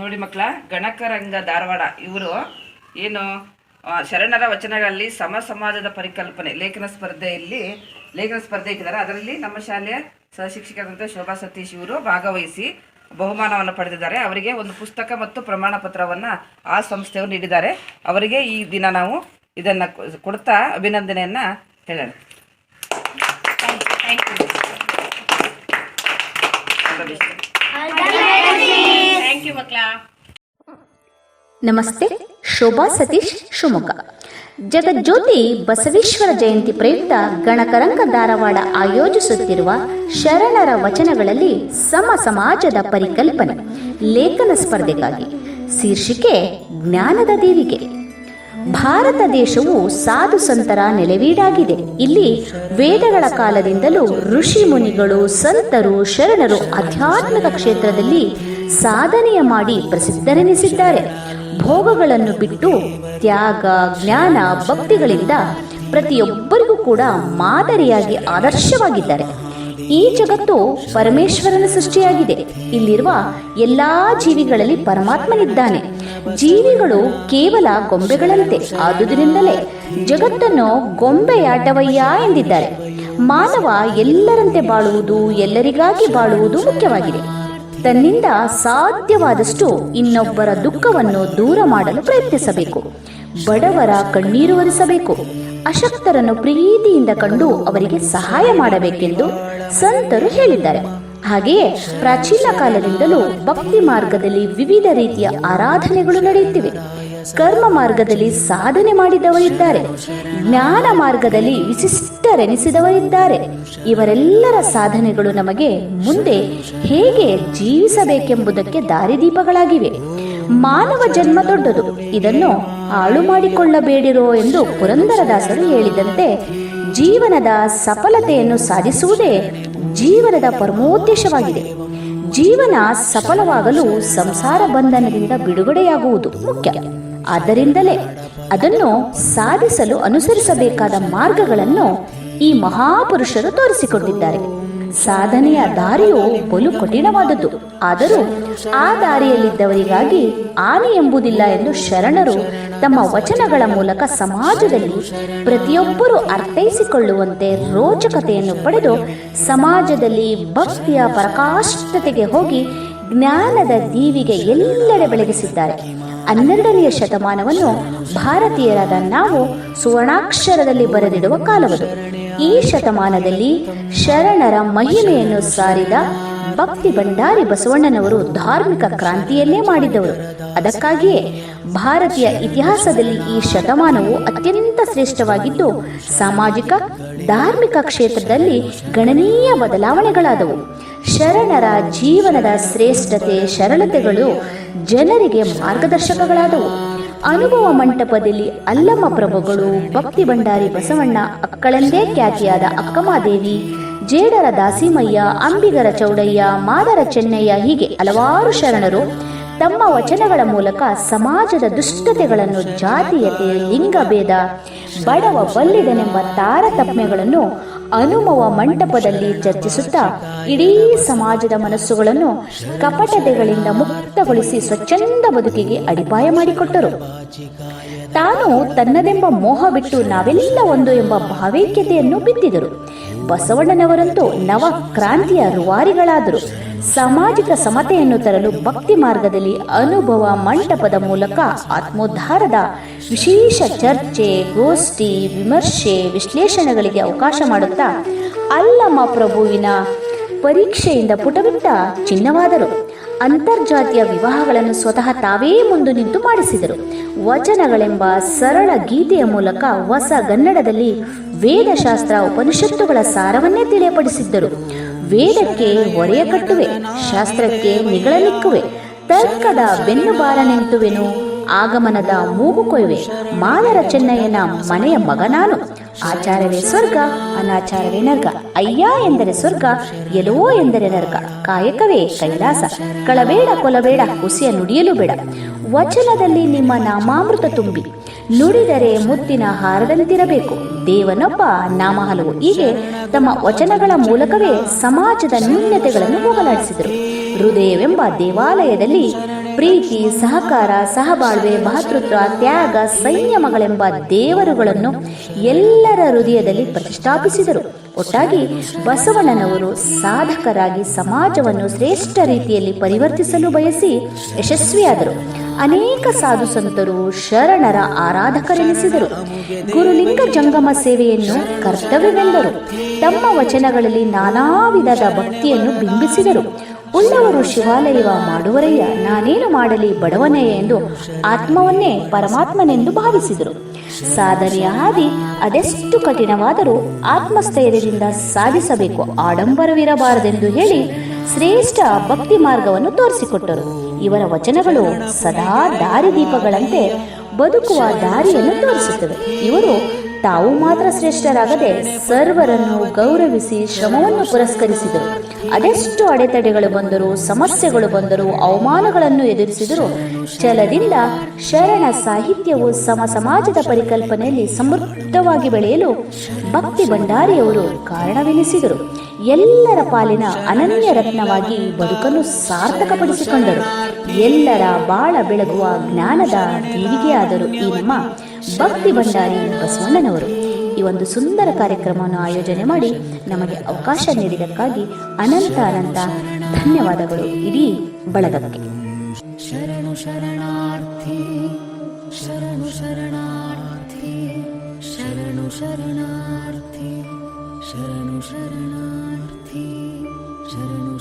ನೋಡಿ ಮಕ್ಕಳ ಗಣಕರಂಗ ಧಾರವಾಡ ಇವರು ಏನು ಶರಣರ ವಚನಗಳಲ್ಲಿ ಸಮ ಸಮಾಜದ ಪರಿಕಲ್ಪನೆ ಲೇಖನ ಸ್ಪರ್ಧೆಯಲ್ಲಿ ಲೇಖನ ಸ್ಪರ್ಧೆ ಇಟ್ಟಿದ್ದಾರೆ. ಅದರಲ್ಲಿ ನಮ್ಮ ಶಾಲೆಯ ಸಹಶಿಕ್ಷಕರಾದಂಥ ಶೋಭಾ ಸತೀಶ್ ಇವರು ಭಾಗವಹಿಸಿ ಬಹುಮಾನವನ್ನು ಪಡೆದಿದ್ದಾರೆ. ಅವರಿಗೆ ಒಂದು ಪುಸ್ತಕ ಮತ್ತು ಪ್ರಮಾಣ ಪತ್ರವನ್ನು ಆ ಸಂಸ್ಥೆಯವರು ನೀಡಿದ್ದಾರೆ. ಅವರಿಗೆ ಈ ದಿನ ನಾವು ಇದನ್ನು ಕೊಡ್ತಾ ಅಭಿನಂದನೆಯನ್ನು ಹೇಳೋಣ. ಥ್ಯಾಂಕ್ ನಮಸ್ತೆ, ಶೋಭಾ ಸತೀಶ್ ಶಿವಮೊಗ್ಗ. ಜಗಜ್ಯೋತಿ ಬಸವೇಶ್ವರ ಜಯಂತಿ ಪ್ರಯುಕ್ತ ಗಣಕರಂಗ ಧಾರವಾಡ ಆಯೋಜಿಸುತ್ತಿರುವ ಶರಣರ ವಚನಗಳಲ್ಲಿ ಸಮ ಸಮಾಜದ ಪರಿಕಲ್ಪನೆ, ಲೇಖನ ಸ್ಪರ್ಧೆಗಾಗಿ, ಶೀರ್ಷಿಕೆ ಜ್ಞಾನದ ದೇವಿಗೆ. ಭಾರತ ದೇಶವು ಸಾಧು ಸಂತರ ನೆಲೆವೀಡಾಗಿದೆ. ಇಲ್ಲಿ ವೇದಗಳ ಕಾಲದಿಂದಲೂ ಋಷಿ ಮುನಿಗಳು, ಸಂತರು, ಶರಣರು ಆಧ್ಯಾತ್ಮಿಕ ಕ್ಷೇತ್ರದಲ್ಲಿ ಸಾಧನೆಯ ಮಾಡಿ ಪ್ರಸಿದ್ಧರೆನಿಸಿದ್ದಾರೆ. ಭೋಗಗಳನ್ನು ಬಿಟ್ಟು ತ್ಯಾಗ, ಜ್ಞಾನ, ಭಕ್ತಿಗಳಿಂದ ಪ್ರತಿಯೊಬ್ಬರಿಗೂ ಕೂಡ ಮಾದರಿಯಾಗಿ ಆದರ್ಶವಾಗಿದ್ದಾರೆ. ಈ ಜಗತ್ತು ಪರಮೇಶ್ವರನ ಸೃಷ್ಟಿಯಾಗಿದೆ. ಇಲ್ಲಿರುವ ಎಲ್ಲಾ ಜೀವಿಗಳಲ್ಲಿ ಪರಮಾತ್ಮನಿದ್ದಾನೆ. ಜೀವಿಗಳು ಕೇವಲ ಗೊಂಬೆಗಳಂತೆ ಆದುದರಿಂದಲೇ ಜಗತ್ತನ್ನು ಗೊಂಬೆಯಾಟವಯ್ಯ ಎಂದಿದ್ದಾರೆ. ಮಾನವ ಎಲ್ಲರಂತೆ ಬಾಳುವುದು, ಎಲ್ಲರಿಗಾಗಿ ಬಾಳುವುದು ಮುಖ್ಯವಾಗಿದೆ. ತನ್ನಿಂದ ಸಾಧ್ಯವಾದಷ್ಟು ಇನ್ನೊಬ್ಬರ ದುಃಖವನ್ನು ದೂರ ಮಾಡಲು ಪ್ರಯತ್ನಿಸಬೇಕು. ಬಡವರ ಕಣ್ಣೀರು ಒರೆಸಬೇಕು. ಅಶಕ್ತರನ್ನು ಪ್ರೀತಿಯಿಂದ ಕಂಡು ಅವರಿಗೆ ಸಹಾಯ ಮಾಡಬೇಕೆಂದು ಸಂತರು ಹೇಳಿದ್ದಾರೆ. ಹಾಗೆಯೇ ಪ್ರಾಚೀನ ಕಾಲದಿಂದಲೂ ಭಕ್ತಿ ಮಾರ್ಗದಲ್ಲಿ ವಿವಿಧ ರೀತಿಯ ಆರಾಧನೆಗಳು ನಡೆಯುತ್ತಿವೆ. ಕರ್ಮ ಮಾರ್ಗದಲ್ಲಿ ಸಾಧನೆ ಮಾಡಿದವರಿದ್ದಾರೆ. ಜ್ಞಾನ ಮಾರ್ಗದಲ್ಲಿ ವಿಶಿಷ್ಟರೆನಿಸಿದವರಿದ್ದಾರೆ. ಇವರೆಲ್ಲರ ಸಾಧನೆಗಳು ನಮಗೆ ಮುಂದೆ ಹೇಗೆ ಜೀವಿಸಬೇಕೆಂಬುದಕ್ಕೆ ದಾರಿದೀಪಗಳಾಗಿವೆ. ಮಾನವ ಜನ್ಮ ದೊಡ್ಡದು. ಇದನ್ನು ಹಾಳು ಮಾಡಿಕೊಳ್ಳಬೇಡಿರೋ ಎಂದು ಪುರಂದರದಾಸರು ಹೇಳಿದಂತೆ, ಜೀವನದ ಸಫಲತೆಯನ್ನು ಸಾಧಿಸುವುದೇ ಜೀವನದ ಪರಮೋದ್ದೇಶವಾಗಿದೆ. ಜೀವನ ಸಫಲವಾಗಲು ಸಂಸಾರ ಬಂಧನದಿಂದ ಬಿಡುಗಡೆಯಾಗುವುದು ಮುಖ್ಯ. ಆದ್ದರಿಂದಲೇ ಅದನ್ನು ಸಾಧಿಸಲು ಅನುಸರಿಸಬೇಕಾದ ಮಾರ್ಗಗಳನ್ನು ಈ ಮಹಾಪುರುಷರು ತೋರಿಸಿಕೊಟ್ಟಿದ್ದಾರೆ ಸಾಧನೆಯ ದಾರಿಯು ಬಲು ಕಠಿಣವಾದದ್ದು. ಆದರೂ ಆ ದಾರಿಯಲ್ಲಿದ್ದವರಿಗಾಗಿ ಆನೆ ಎಂಬುದಿಲ್ಲ ಎಂದು ಶರಣರು ತಮ್ಮ ವಚನಗಳ ಮೂಲಕ ಸಮಾಜದಲ್ಲಿ ಪ್ರತಿಯೊಬ್ಬರೂ ಅರ್ಥೈಸಿಕೊಳ್ಳುವಂತೆ ರೋಚಕತೆಯನ್ನು ಪಡೆದು ಸಮಾಜದಲ್ಲಿ ಭಕ್ತಿಯ ಪರಕಾಷ್ಟತೆಗೆ ಹೋಗಿ ಜ್ಞಾನದ ದೀವಿಗೆ ಎಲ್ಲೆಡೆ ಬೆಳಗಿಸಿದ್ದಾರೆ. ಹನ್ನೆರಡನೆಯ ಶತಮಾನವನ್ನು ಭಾರತೀಯರಾದ ನಾವು ಸುವರ್ಣಾಕ್ಷರದಲ್ಲಿ ಬರೆದಿಡುವ ಕಾಲವದು. ಈ ಶತಮಾನದಲ್ಲಿ ಶರಣರ ಮಹಿಮೆಯನ್ನು ಸಾರಿದ ಭಕ್ತಿ ಭಂಡಾರಿ ಬಸವಣ್ಣನವರು ಧಾರ್ಮಿಕ ಕ್ರಾಂತಿಯನ್ನೇ ಮಾಡಿದವರು. ಅದಕ್ಕಾಗಿಯೇ ಭಾರತೀಯ ಇತಿಹಾಸದಲ್ಲಿ ಈ ಶತಮಾನವು ಅತ್ಯಂತ ಶ್ರೇಷ್ಠವಾಗಿದ್ದು, ಸಾಮಾಜಿಕ, ಧಾರ್ಮಿಕ ಕ್ಷೇತ್ರದಲ್ಲಿ ಗಣನೀಯ ಬದಲಾವಣೆಗಳಾದವು. ಶರಣರ ಜೀವನದ ಶ್ರೇಷ್ಠತೆ, ಸರಳತೆಗಳು ಜನರಿಗೆ ಮಾರ್ಗದರ್ಶಕಗಳಾದವು. ಅನುಭವ ಮಂಟಪದಲ್ಲಿ ಅಲ್ಲಮ್ಮ ಪ್ರಭುಗಳು, ಭಕ್ತಿ ಭಂಡಾರಿ ಬಸವಣ್ಣ ಅಕ್ಕಳೆಂದೇ ಖ್ಯಾತಿಯಾದ ಅಕ್ಕಮಾದೇವಿ, ಜೇಡರ ದಾಸಿಮಯ್ಯ, ಅಂಬಿಗರ ಚೌಡಯ್ಯ, ಮಾದರ ಚೆನ್ನಯ್ಯ ಹೀಗೆ ಹಲವಾರು ಶರಣರು ತಮ್ಮ ವಚನಗಳ ಮೂಲಕ ಸಮಾಜದ ದುಷ್ಟತೆಗಳನ್ನು ಜಾತೀಯತೆ ಲಿಂಗಭೇದ, ಬಡವ ಬಲ್ಲಿದನೆಂಬ ತಾರತಮ್ಯಗಳನ್ನು ಅನುಭವ ಮಂಟಪದಲ್ಲಿ ಚರ್ಚಿಸುತ್ತಾ ಇಡೀ ಸಮಾಜದ ಮನಸ್ಸುಗಳನ್ನು ಕಪಟತೆಗಳಿಂದ ಮುಕ್ತಗೊಳಿಸಿ ಸ್ವಚ್ಛಂದ ಬದುಕಿಗೆ ಅಡಿಪಾಯ ಮಾಡಿಕೊಟ್ಟರು. ತಾನು ತನ್ನದೆಂಬ ಮೋಹ ಬಿಟ್ಟು ನಾವೆಲ್ಲ ಒಂದು ಎಂಬ ಭಾವೈಕ್ಯತೆಯನ್ನು ಬಿತ್ತಿದರು. ಬಸವಣ್ಣನವರಂತೂ ನವ ಕ್ರಾಂತಿಯ ರೂವಾರಿಗಳಾದರು. ಸಾಮಾಜಿಕ ಸಮತೆಯನ್ನು ತರಲು ಭಕ್ತಿ ಮಾರ್ಗದಲ್ಲಿ ಅನುಭವ ಮಂಟಪದ ಮೂಲಕ ಆತ್ಮೋದ್ಧಾರದ ವಿಶೇಷ ಚರ್ಚೆ, ಗೋಷ್ಠಿ, ವಿಮರ್ಶೆ, ವಿಶ್ಲೇಷಣೆಗಳಿಗೆ ಅವಕಾಶ ಮಾಡುತ್ತಾ ಅಲ್ಲಮ್ಮ ಪ್ರಭುವಿನ ಪರೀಕ್ಷೆಯಿಂದ ಪುಟಬಿಟ್ಟ ಚಿನ್ನವಾದರು. ಅಂತರ್ಜಾತಿಯ ವಿವಾಹಗಳನ್ನು ಸ್ವತಃ ತಾವೇ ಮುಂದೆ ನಿಂತು ಮಾಡಿಸಿದರು. ವಚನಗಳೆಂಬ ಸರಳ ಗೀತೆಯ ಮೂಲಕ ಹೊಸ ಗನ್ನಡದಲ್ಲಿ ವೇದಶಾಸ್ತ್ರ ಉಪನಿಷತ್ತುಗಳ ಸಾರವನ್ನೇ ತಿಳಿಯಪಡಿಸಿದ್ದರು. ವೇದಕ್ಕೆ ಒರೆಯ ಕಟ್ಟುವೆ ಶಾಸ್ತ್ರಕ್ಕೆ ನಿಗಳಲಿಕ್ಕುವೆ ತರ್ಕದ ಬೆನ್ನುಬಾರ ನಿಂತುವೆನು ಆಗಮನದ ಮೂಗು ಕೊಯ್ವೆ ಮಾದರ ಚೆನ್ನಯ್ಯನ ಮನೆಯ ಮಗ ನಾನು ಆಚಾರವೇ ಸ್ವರ್ಗ, ಅನಾಚಾರವೇ ನರ್ಗ. ಅಯ್ಯ ಎಂದರೆ ಸ್ವರ್ಗ ಎಲೋ ಎಂದರೆ ನರ್ಗ. ಕಾಯಕವೇ ಕೈಲಾಸ. ಕಳಬೇಡ ಕೊಲಬೇಡ, ಹುಸಿಯ ನುಡಿಯಲು ಬೇಡ. ವಚನದಲ್ಲಿ ನಿಮ್ಮ ನಾಮಾಮೃತ ತುಂಬಿ. ನುಡಿದರೆ ಮುತ್ತಿನ ಹಾರದಂತಿರಬೇಕು ದೇವನೊಬ್ಬ ನಾಮ ಹಲವು. ಹೀಗೆ ತಮ್ಮ ವಚನಗಳ ಮೂಲಕವೇ ಸಮಾಜದ ನ್ಯೂನ್ಯತೆಗಳನ್ನು ಹೋಗಲಾಡಿಸಿದರು. ಹೃದಯವೆಂಬ ದೇವಾಲಯದಲ್ಲಿ ಪ್ರೀತಿ, ಸಹಕಾರ, ಸಹಬಾಳ್ವೆ, ಭಾತೃತ್ವ, ತ್ಯಾಗ, ಸಂಯಮಗಳೆಂಬ ದೇವರುಗಳನ್ನು ಎಲ್ಲರ ಹೃದಯದಲ್ಲಿ ಪ್ರತಿಷ್ಠಾಪಿಸಿದರು. ಒಟ್ಟಾಗಿ ಬಸವಣ್ಣನವರು ಸಾಧಕರಾಗಿ ಸಮಾಜವನ್ನು ಶ್ರೇಷ್ಠ ರೀತಿಯಲ್ಲಿ ಪರಿವರ್ತಿಸಲು ಬಯಸಿ ಯಶಸ್ವಿಯಾದರು. ಅನೇಕ ಸಾಧು ಸಂತರು ಶರಣರ ಆರಾಧಕರೆನಿಸಿದರು. ಗುರುಲಿಂಗ ಜಂಗಮ ಸೇವೆಯನ್ನು ಕರ್ತವ್ಯವೆಂದರು. ತಮ್ಮ ವಚನಗಳಲ್ಲಿ ನಾನಾ ವಿಧದ ಭಕ್ತಿಯನ್ನು ಬಿಂಬಿಸಿದರು. ಉಳ್ಳವರು ಶಿವಾಲಯವ ಮಾಡುವರಯ್ಯ, ನಾನೇನು ಮಾಡಲಿ ಬಡವನೇ ಎಂದು ಆತ್ಮವನ್ನೇ ಪರಮಾತ್ಮನೆಂದು ಭಾವಿಸಿದರು. ಸಾಧನೆಯ ಹಾದಿ ಅದೆಷ್ಟು ಕಠಿಣವಾದರೂ ಆತ್ಮಸ್ಥೈರ್ಯದಿಂದ ಸಾಧಿಸಬೇಕು, ಆಡಂಬರವಿರಬಾರದೆಂದು ಹೇಳಿ ಶ್ರೇಷ್ಠ ಭಕ್ತಿ ಮಾರ್ಗವನ್ನು ತೋರಿಸಿಕೊಟ್ಟರು. ಇವರ ವಚನಗಳು ಸದಾ ದಾರಿದೀಪಗಳಂತೆ ಬದುಕುವ ದಾರಿಯನ್ನು ತೋರಿಸುತ್ತವೆ. ಇವರು ತಾವು ಮಾತ್ರ ಶ್ರೇಷ್ಠರಾಗದೆ ಸರ್ವರನ್ನು ಗೌರವಿಸಿ ಶ್ರಮವನ್ನು ಪುರಸ್ಕರಿಸಿದರು. ಅದೆಷ್ಟು ಅಡೆತಡೆಗಳು ಬಂದರೂ, ಸಮಸ್ಯೆಗಳು ಬಂದರೂ, ಅವಮಾನಗಳನ್ನು ಎದುರಿಸಿದರೂ, ಛಲದಿಂದ ಶರಣ ಸಾಹಿತ್ಯವು ಸಮ ಸಮಾಜದ ಪರಿಕಲ್ಪನೆಯಲ್ಲಿ ಸಮೃದ್ಧವಾಗಿ ಬೆಳೆಯಲು ಭಕ್ತಿ ಭಂಡಾರಿಯವರು ಕಾರಣವೆನಿಸಿದರು. ಎಲ್ಲರ ಪಾಲಿನ ಅನನ್ಯ ರತ್ನವಾಗಿ ಬದುಕನ್ನು ಸಾರ್ಥಕಪಡಿಸಿಕೊಂಡರು. ಎಲ್ಲರ ಬಾಳ ಬೆಳಗುವ ಜ್ಞಾನದ ದೇವಿಗೆಯಾದರು ಈ ನಮ್ಮ ಭಕ್ತಿ ಭಂಡಾರಿ ಬಸವಣ್ಣನವರು. ಈ ಒಂದು ಸುಂದರ ಕಾರ್ಯಕ್ರಮವನ್ನು ಆಯೋಜನೆ ಮಾಡಿ ನಮಗೆ ಅವಕಾಶ ನೀಡಿದ್ದಕ್ಕಾಗಿ ಅನಂತ ಅನಂತ ಧನ್ಯವಾದಗಳು ಇಡೀ ಬಳಗಕ್ಕೆ. ಶರಣು ಶರಣಾರ್ಥಿ ಶರಣು ಶರಣಾರ್ಥಿ ಶರಣು ಶರಣಾರ್ಥಿ ಶರಣು ಶರಣಾರ್ಥಿ, ಶರಣು